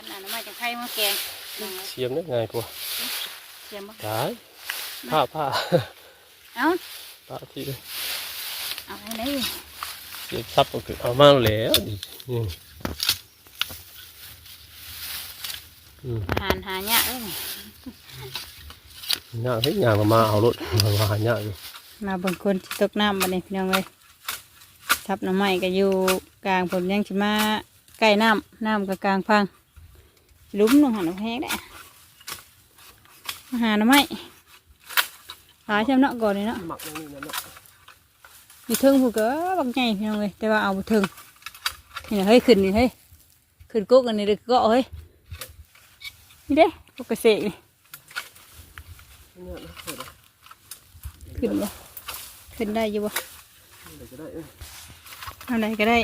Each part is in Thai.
พันอันนั้นมาจากไทยมาแกงนั่งเลยเสียมได้ง่ายกว่าเสียมบ่ได้ผ้าผ้าเอ้าผ้าที่เอาไปไหนเสียบซับก็คือเอามาแล้วดินี่อืมอาหารหายากเลยนี่ยากเฮ้ยยากมามาเอารถมามาหายากอยู่มาบางคนที่ตกน้ำมาเนี่ยพี่น้องเลยทับหน้ำไม้ก็อยู่กลางผมยังจะมาใกล้น้ำน้ำก็กลางพังห ลุ้มลงหันเอาแห้งได้อาหารหน้ำไม้หาช่ำเนาะก่อนเลยเนาะหมักนี่นั่นแหละอยู่เทึงผูกก็บางไงพี่น้องเลยแต่ว่าเอาบ่เทึงนี่นะเฮ้ยขึ้นนี่เฮ้ยขึ้นกุ๊กอันนี้เด็กก็เฮ้ยนี่เด้กุ๊กเกษตรนี่เนี่ยนะเสร็จแล้วขึ้นบ่ขึ้นได้อยู่บ่เดี๋ยวจะได้เอ้ยเอาไหนก็ได้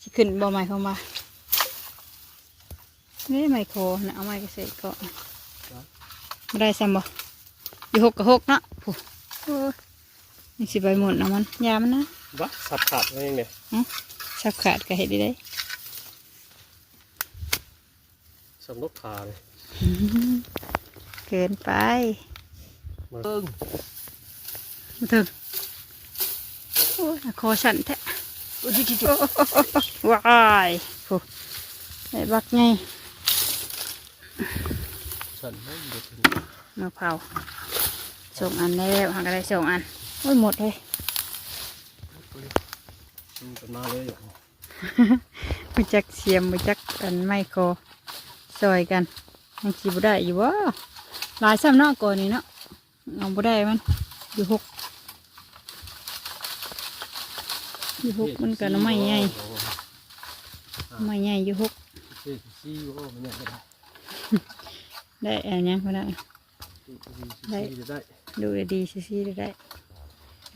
สิขึ้นบ่ไม้เข้ามา นี่ไม้โคนะเอาไม้เกษตรก็ไม่ได้ซ้ำบ่อยู่หกกับหกเนาะผู้โอ้ยนี่สิใบหมุนเอามันยามันนะวะสับขาดไว้ยังเนี่ยชับขาดก็เห็ดได้สำลกขาเลยเกินไปมาเอิ้งมาถึงโอ้ยคอฉันแท้โอ้ยจิ๊ว้ายโอ้ไอ้บักไง สั่นไม่เด็ดเลยมะพร้าวส่งอันแล้วหางอะไรส่งอันโอ้ยหมดเลยมันจะมาเลยอะมาจักเสียมมาจักอันไม่คอซอยกันยังจีบได้อยู่วะหลายซ้ำเนาะก่อนนี้เนาะเอาบ่ได้มันอยู่หกอยู่หกมันกันไม่ใหญ่ไม่ใหญ่อยู่หกเฮ้ยซี่โอ้มันเนี่ยก็ได้ ได้อันยังก็ได้ได้ซี่จะได้ดูดีๆซีๆได้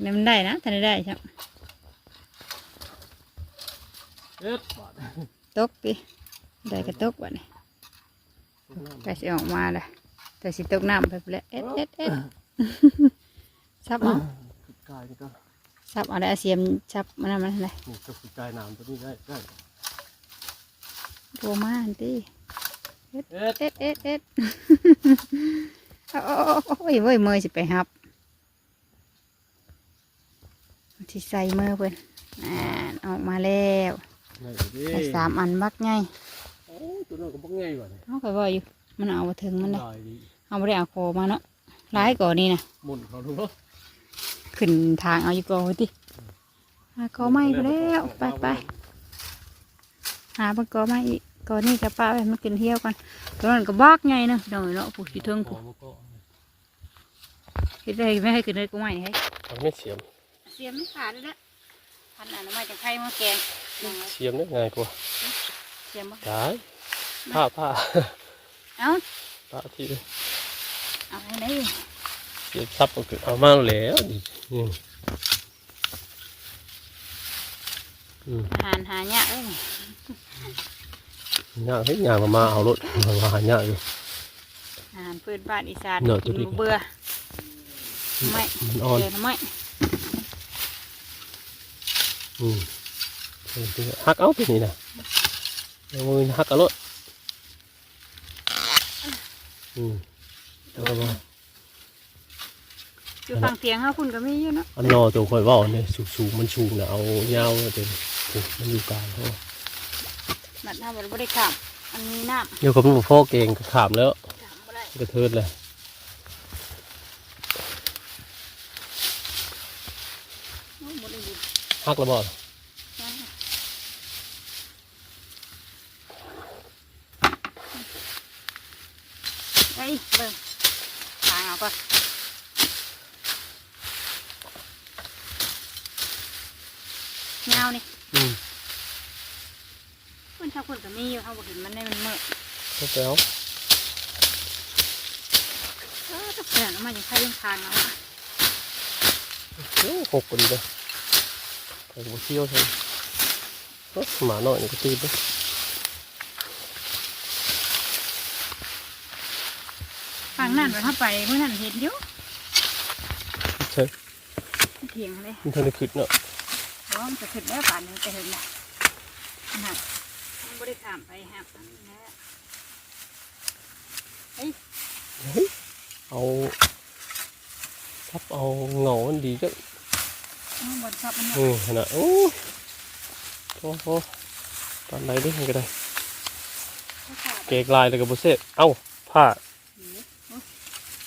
แล้วมันได้นะถ้าได้ได้ใช่เอ็ดบาทตกดิได้ก็ตกวะนี่ก็สิออกมาเลยแต่สิตกน้ำไปแล้วเอ็ดเอ็ดเอ็ดซับเอากายนี่ก็ซับเอาได้เอาเสียมซับมันนั่นมันอะไรนี่ก็คือกายน้ำตัวนี้ได้ได้โทรมาอันตี เอ็ดเอ็ดเอ็ดเอ็ดโอ้โอ้ยเว้ยมือสิไปหับที่ใส่มือเพิ่นอ่านออกมาแล้วไงดิได้สามอันบักไงโอ้ตัวนั้นก็บ่ไงวะเนี่ยเขาก็ว่าอยู่มันเอามาถึงมันเลยได้ดิเอาไม่ได้เอาโคมาเนาะร้ายก่อนนี่นะหมุนเขาดูเนาะขึ้นทางเอาอยู่ก่อนติหาคอไม้ก็แล้วไปไปหาบนกอไม้อีก ก่อนนี่กับป้าไปมันกินเที่ยวกันตอนนั้นก็บอกไงเนาะหน่อยเนาะผูกสีเทิงพผูอกมันก็คิดได้ไม่ให้ขึ้นเลยก็ไม่ให้ทำไม่เสียม เสียมไม่ขาดเลยละพันอันนั้นมาจากไทยมาแกงนั่งเลยเสียมได้ง่ายกว่าเสียมบ่ได้ผ้าผ้าเอ้าผ้าที่เอาไปไหนเสียบซับก็คือเอามาแล้วดินี่อืมอาหารหายากเลยนี่ ยากเฮ้ยยากมามาเอารถมามาหายากอยู่อาหารพื้นบ้านอีสานเนอะกินตัวนี้บ่เบื่อไม่มันอ่อนเจอไม่อืมหักเอาไปนี่นะเอามือหักเอารถอืมแล้วก็มาอยู่ฝั่งเตียงเขาคุณก็มีอยู่เนาะอันนอตัวคอยเว่าเนี่ยสูงสูงมันสูงนะเอาเงาเต็มมันอยู่กลางเขา บัดหน้าบัดบ่ได้ข้ามอันนี้น้ำเดี๋ยวเขาเป็นพ่อเก่งก็ขามแล้วข้ามบ่ได้กระเทิดเลยโอ้บ่ได้ยินหักแล้วบ่เฮ้ยเบิ่งทางเอาก่อนเงานี่อืม คุณชาวคุณก็มีอยู่เขาบอกเห็นมันได้มันเมื่อเข้าไปเอาเออถ้าเปลี่ยนออกมาอย่างใครยังทางเอาอะโอ้หกคนเลยใส่หัวเชี่ยวใช่รถหมาหน่อยนี่ก็ตีไปฝั่งนั่นไปเข้าไปเมื่อนั้นเห็นอยู่ใช่เถียงเลยมันทันได้ขึ้นเนาะเพราะว่ามันจะขึ้นแล้วป่านนี้จะเห็นแหละนะ บ่ได้ข้ามไปครับอันนี้แหละเฮ้ยเอาทับเอาเหงามันดีก็เอาบนซับมันอืมขนาดโอ้โอ้โหตอนไหนดิมันก็ได้เขาขาดเกกลายแล้วก็บุเซ่เอ้าผ้า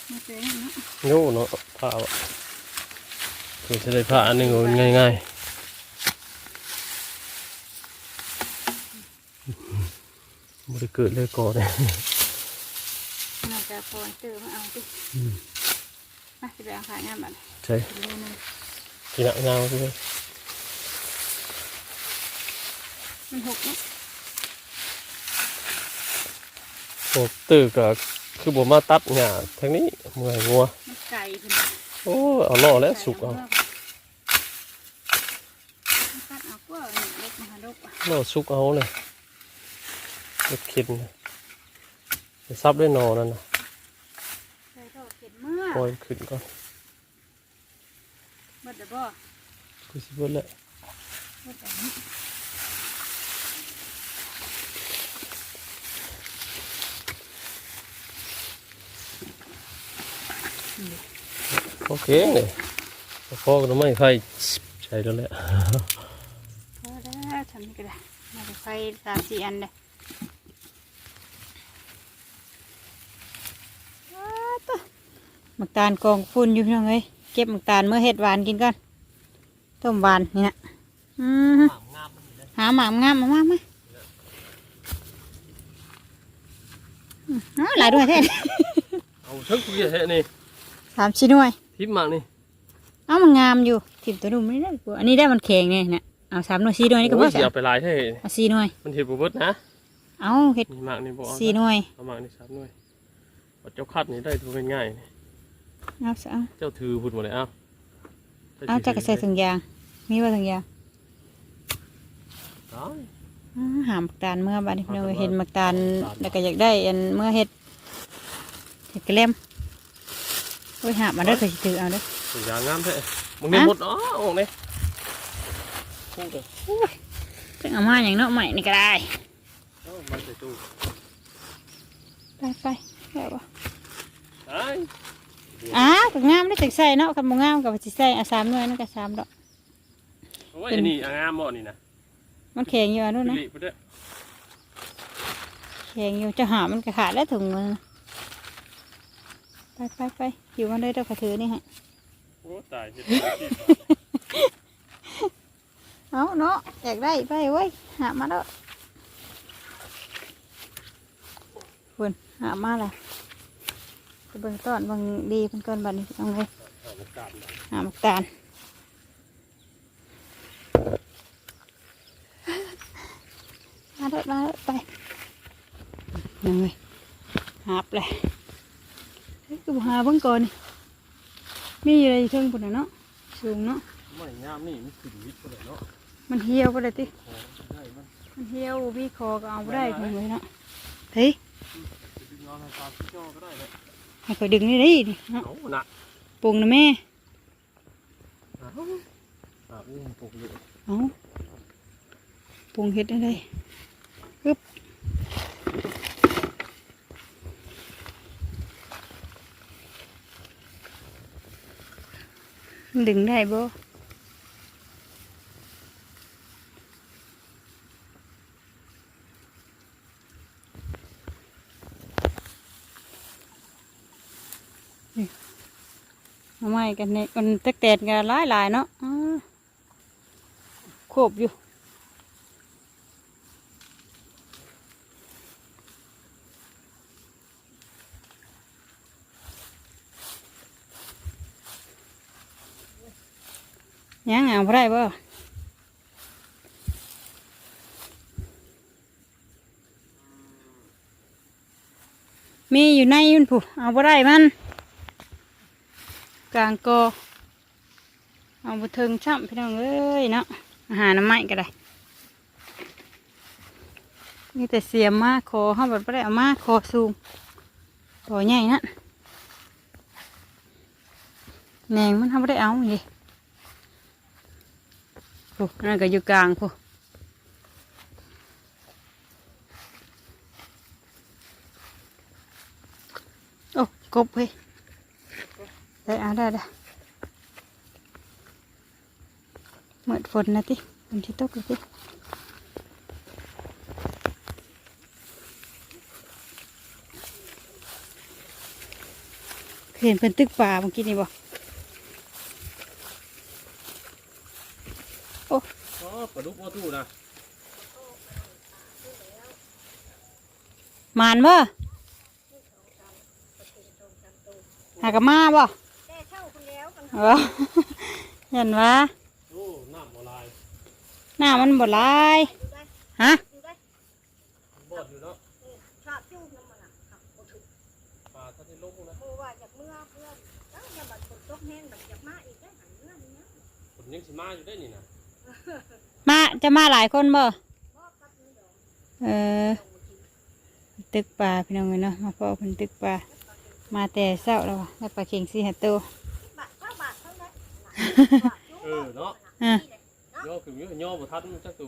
มาเจอเนาะโง่เนาะผ้าอะคือจะได้ผ้าอันหนึงมันง่ายๆ มันเกิดเลยก่อนเนี่ยน่าจะพอเจอมาเอาสิอืมมาสิไปเอาขายงานบัดใช่เร็วหนึงทีหนักงาวใช่ไหมมันหกเนาะโอ้ตื่นก็คือบ่มาตัดหญ้าทางนี้เมื่อยงัวมันไก่ขึ้นโอ้เอาล่อแล้วสุกเอาตัดเอากว่าเนี่ยเล็กมาหาลูกล่อสุกเอาเลยเล็ดเข็นนะไปซับด้วยนอนั่นนะใส่ทอดเข็นเมื่อปล่อยขึ้นก่อนเบิดเดี๋ยวบ่กูสิเบิดแล้วเบิดแต่นี้โอเคเลยพ่อก็ต้องไม่ไฟใช่แล้วแหละพอแล้วทำนี่ก็ได้มาจะไฟสามสี่อันเลยว้าวตัว หมักตาลกองฝุ่นอยู่พี่น้องเอ้ยเก็บหมักตาลเมื่อเห็ดหวานกินก่อนต้มหวานนี่นะอืมหาหมามงามมามากไหมอืมอ้าวหลายด้วยแท้เอาทึกเยอะแท้นี่สามชิ้นด้วยทิพมากนี่เอ้ามันงามอยู่ทิมตัวดูไม่ได้กว่าอันนี้ได้มันแข็งไงเนี่ยเอาสามหน่วยสี่หน่วยนี่ก็พโอ้อยสิเอาไปลายให้เอาสี่หน่วยมันเห็ดบุเบิดนะเอาเห็ดมีมากนี่บอกสี่หน่วยเอามากนี่สามหน่วยเอาเจ้าคัดนี่ได้ตัวง่ายๆนี่ เอาซะเอาเจ้าถือพูดหมดเลยเอ้าเอาจักรใส่ถุงยาง มีว่าถุงยางได้อ้าหาหมักตาลเมื่อบัดนี้เราเห็นหมักตาลแล้วก็อยากได้อันเมื่อเห็ดเห็ดกระเล่มโอ้ยหามาเด้อเคยสิถือเอาเด้อตัวยางงามแท้มึงได้หมดอ๋อออกเลยพูดเลยจังเอามาอย่างเนาะใหม่นี่ก็ได้ เอามันใส่ตู้ไปไปแล้วบ่ได้ อ้าวก็งามได้อจักใส่เนาะคันบ่งามก็สิใส่เอาสามหน่วยนั่นก็สามดอก โอ้ยอันนี้อะงามบ่นี่นะมันแข็งอยู่อันนู้นนะปิลิไปเด้อแข็งอยู่จะหามันก็ขาดแล้วถุงมือไปไปไปอยู่มันเลยเด้อกระถือนี่ฮะ โอ้ตายเห็ดเอาเนาะอยากได้ไปเว้ยหามาแล้วคุณหามาและไป เบิ่งต้อนเบิ่งดีเพิ่นก่อนบัดนี้เอาเลยหาหมักตาลมาเด้อมาเด้อไปยังไงหาบเลยเฮ้ยกูหาเบิ่งก่อนนี่มีอะไรอยู่เทิงปุ่นน่ะเนาะสูงเนาะไม่งามนี่มันขึ้นวิทย์ไปเลยเนาะมันเหี่ยวไปเลยติขอได้มันมันเหี่ยวมีคอก็เอาบ่ได้เพิ่นเลยเนาะเฮ้ยจะดึงเอา ในตามที่จ่อก็ได้เลยให้ข่อยดึงนี่ดิเนาะเอาหนักปรุงนะแม่เอาอะอุ้มปลุกอยู่เอาปรุงเห็ดได้เลยฮึบมันดึงได้บ่เอาไม้ กันเนี่ยมันตะแตนกันหลายหลายๆเนาะโคบอยู่ยังเอาบ่ได้บ่มีอยู่ในมันผู้เอาบ่ได้มัน กลางกอเอาบุเทิงช่ำพี่น้องเอ้ยเนาะอาหารน้ำไม้ก็ได้นี่แต่เสียมากคอห้าบัดไปได้เมากคอสูงตัวใหญ่นะแหนงมันห้าบัดได้เอาอย่างนี้โอ้นั่นก็อยู่กลางพูโอ้กบเฮ้ ได้เอาได้ได้เมื่อฝนนะติฝนที่ตกเลยติเคยเห็นเป็นตึกป่าเมื่อกี้นี่บ่อ๋อปลาดุกว่าตู้นะมานบ่หากะมาบ่ ออเห็นว่าโอ้น้ำบ่ลายหน้ามันบ่ลายอยู่ได้ฮะอยู่ได้บอดอยู่เนาะชอบจู้น้ำมันอะครับโอ้ถึงปลาท่านที่ลงนะโอ้ว่าจากเมื่อเพื่อนแล้วอย่าบัดฝนตกแห้งแบบจากมาอีกได้หันเมื่อนี้นะผมยังสิมาอยู่ได้นี่นะมาจะมาหลายคนบ่พ่อครับนี่ดอกเออตึกป่าพี่น้องเอ้ยเนาะมาพ่อเพิ่นตึกป่ามาแต่เช้าแล้วว่ะได้ปลาเข่งสี่หัดโตว บาทเท่าบาทเท่า นั้นเออเนาะอะย่อคือย่อบ่ทันมันจักตุ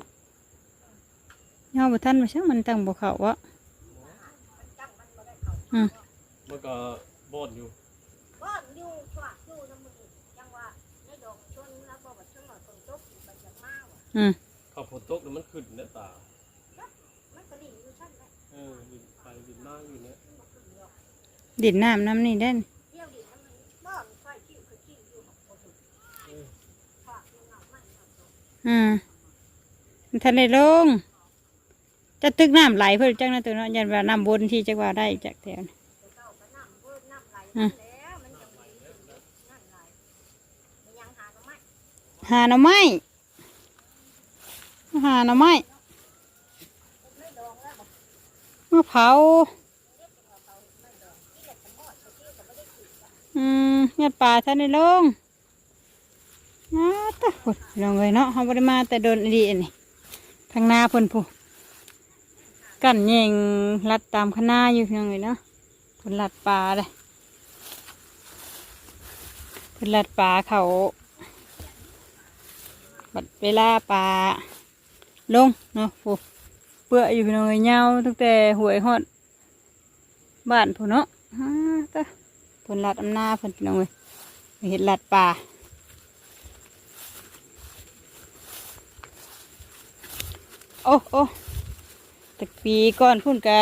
ย่อบ่ทันมาช่างมันตั้งบ่เข้าวะจังมันมาได้เขาอืมมันก็บอดอยู่ก็อยู่ชวอยู่น้ำมือยังว่าในดอกชนแล้วบอกว่าชนหน่อยฝนตกบัดจากมาว่ะอืมข้าวฝนตกแล้วมันขึ้นเด้อตามันก็ดิ่งอยู่ชั้นแหละเออดินไปดินมาอยู่เนี่ยมันขึ้นดอกดินน้ำน้ำนี่ได้ อืมมันทันได้ลง จะตึกน้ำไหลเพิ่นจังนะตัวเนาะยันว่าน้ำบนที่จักว่าได้จากแถวนี้แต่เก้าก็น้ำเพิ่มน้ำไหลมาแล้วมันจะมีน้ำไหลมันยังหาก็ไม่หาหน่อไม้หาหน่อไม้ไม่ดองแล้วบอกมะเผาเรียกเป็นว่าเขาไม่ดองนี่แหละสมอดเขาที่จะไม่ได้กินกันอืมยัดป่าท่านได้ลง นะตะพุ่นลงเลยเนาะเขาบริมาแต่โดนอดีนี่ทางหน้าพ่นผู้กันแยงลัดตามคณะอยู่เพียงเลยเนาะพ่นลัดป่าเลยพ่นลัดป่าเขาบัดเวลาป่าลงเนาะผู้เปื่ออยู่เพียงเลยเงาตั้งแต่หวยฮอดบ้านผู้เนาะฮะตะเพิ่นลัดอำนาเพิ่นพี่น้องเว้ยไปเห็ดลัดป่า โอ้โอ้ต่ปีก่อนพุ่นกะ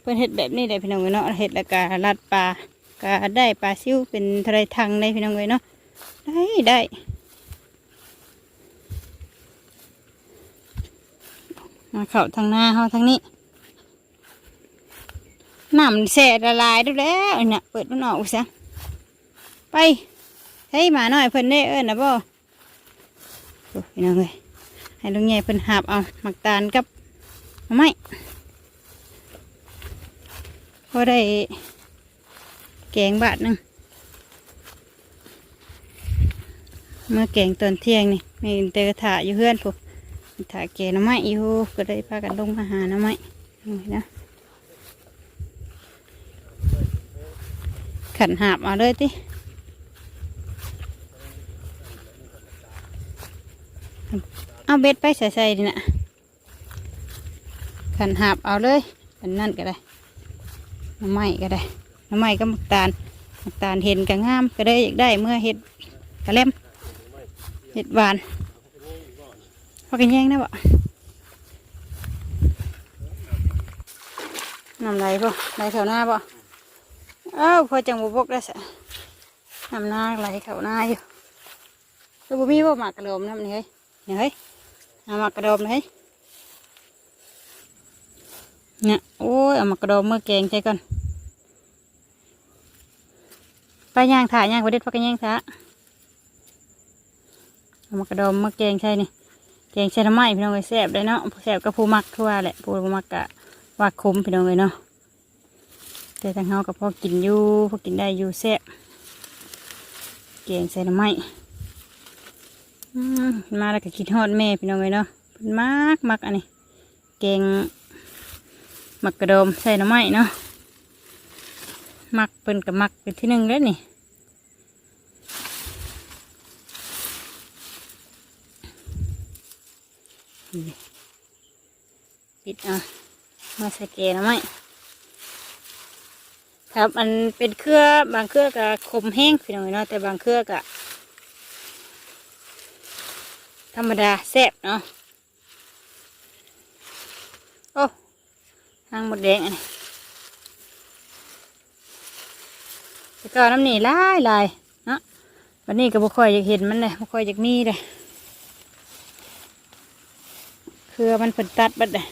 เพิ่อนเห็ดแบบนี้ได้พี่น้องเว้ยเนาะเห็ดแล้วก็ลัดป่ากะได้ปลาซิวเป็นทะเลทังได้พี่น้องเว้ยเนาะได้ได้มาเข้าทางหน้าเฮาทางนี้น้ำแสละลายดูแล้วเนี่ยเปิดมันออกซะไปให้หมาหน่อยเพิ่นได้เอิ้นะบ่อพี่น้องเอ้ย ให้ลุงใหญ่เพิ่นหาบเอาหมักตาลกับน่อไม้พอได้แกงบาทนึงเมื่อแกงตอนเที่ยงนี่มีเตกระถาอยู่เพื่อนผมถ่าแกงน่อไม้อยู่ก็ได้พากันลงมาหาน่อไม้นี่นะขันหาบเอาเลยติ เอาเบ็ดไปใส่ใส่ดินะขันหาบเอาเลยขันนั่นก็ได้น้ำไม้ก็ได้น้ำไม้ก็มักตาลมักตาลเห็นก็งามก็ได้อยากได้เมื่อเห็ดกระเล่มเห็ดหวานพอกันแย่งนะบ่น้ำไหลป่ไหลแถวหน้าบ่เอ้าพอจังบุบกได้สะน้ำหน้าไหลแถวหน้าอยู่ตัวบุมีบ่หมากกระโดมน้ำนี่เฮ้ยนี่เฮ้ย เอามากระโดมเลยเนี่ยโอ้ยเอามากระโดมเมื่อแกงใช่ก่อนไปย่างถ่ายย่างไปเด็ดพักกันย่างถ่าเอามากระโดมเมื่อแกงใช่นี่แกงใช่ทำไมพี่น้องเลยแซ่บเลยเนาะแซ่บก็ผู้มักทั่วแหละผู้มักกะว่าคุ้มพี่น้องเลยเนาะแต่ทางเฮากับพ่อกินอยู่พอกินได้อยู่แซ่บแกงใส่ทำไม มาแล้วก็คิดฮอดแม่พี่น้องเลยเนาะเพิ่นมักมักอันนี้แกงมักกระโดมใส่หน่อไม้เนาะมักเพิ่นกับมักเป็นที่หนึ่งเลยนี่นี่ปิดเอามาใส่แกงหน่อไม้ครับมันเป็นเครือบางเครือกับคมแห้งพี่น้องเนาะแต่บางเครือกับ ธรรมดาแซ่บเนาะ โอ้หางหมดแดงอันนี้แต่ก็น้ำหนีลายลายเนาะวันนี้ก็บ่ค่อยอยากเห็นมันเลยบ่ค่อยอยากมีเลย คือมันเพิ่นตัดบัดเลย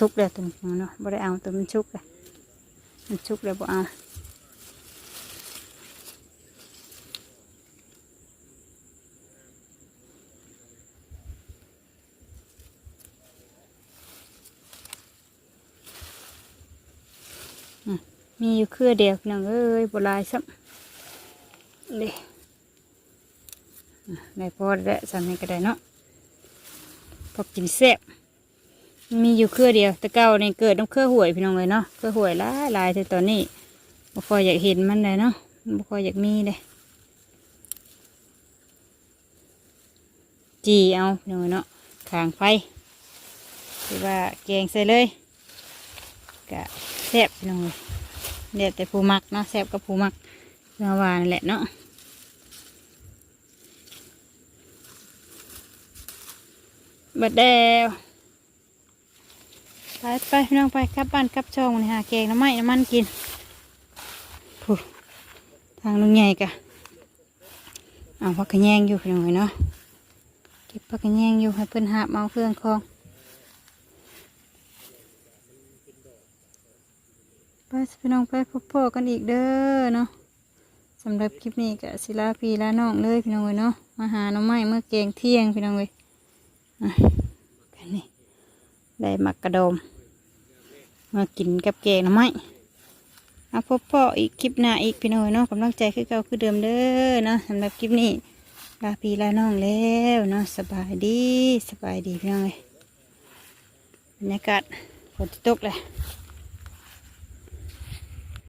นี่หมักซุกเลยตัวนี้เนาะบ่ได้เอาตัวมันชุกเลยมันชุกเลยบ่เอาอมีอยู่เครือเดียวน้องเอ้ยบ่ลายซ้ำเลยได้พอแล้วสามีก็ได้เนาะพอกินแซ่บ มีอยู่เครือเดียว แต่เก่าในเกิดน้ำเครือหวยพี่น้องเลยเนาะเครือหวยลายลายแต่ตอนนี้บ่ค่อยอยากเห็นมันเลยเนาะบ่ค่อยอยากมีเลยจีเอาพี่น้องเอ้ยเนาะขางไฟหรือว่าแกงใส่เลยกะแซ่บพี่น้องเลยเดี๋ยแต่ผู้มักเนาะแซ่บกับผู้มักเนื้อวานนแหละเนาะบัดเดว ไปไปพี่น้องไปกลับบ้านกลับช่องนี่หาแกงน้ำไม้น้ำมันกินผู้ทางลุงใหญ่กะเอาพักกระแยงอยู่พี่น้องเอ้ยเนาะเก็บพักกระแยงอยู่ให้เพิ่นหาเอาเครื่องคองไปพี่น้องไปพบพ่อกันอีกเด้อเนาะสำหรับคลิปนี้กะศิลาพีลาน้องเลยพี่น้องเอ้ยเนาะมาหาหน้ำไม้เมื่อแกงเที่ยงพี่น้องเอ้ย ได้หมักกระโดม มากินกับแกงหน่อไม้เอาพบพ่ออีกคลิปหน้าอีกพี่น้อยเนาะกำลังใจคือเก่าคือเดิมเด้อเนาะสำหรับคลิปนี้ลาพี่ลาน้องแล้วเนาะสบายดีสบายดีพี่น้องเลยบรรยากาศฝนตกเลย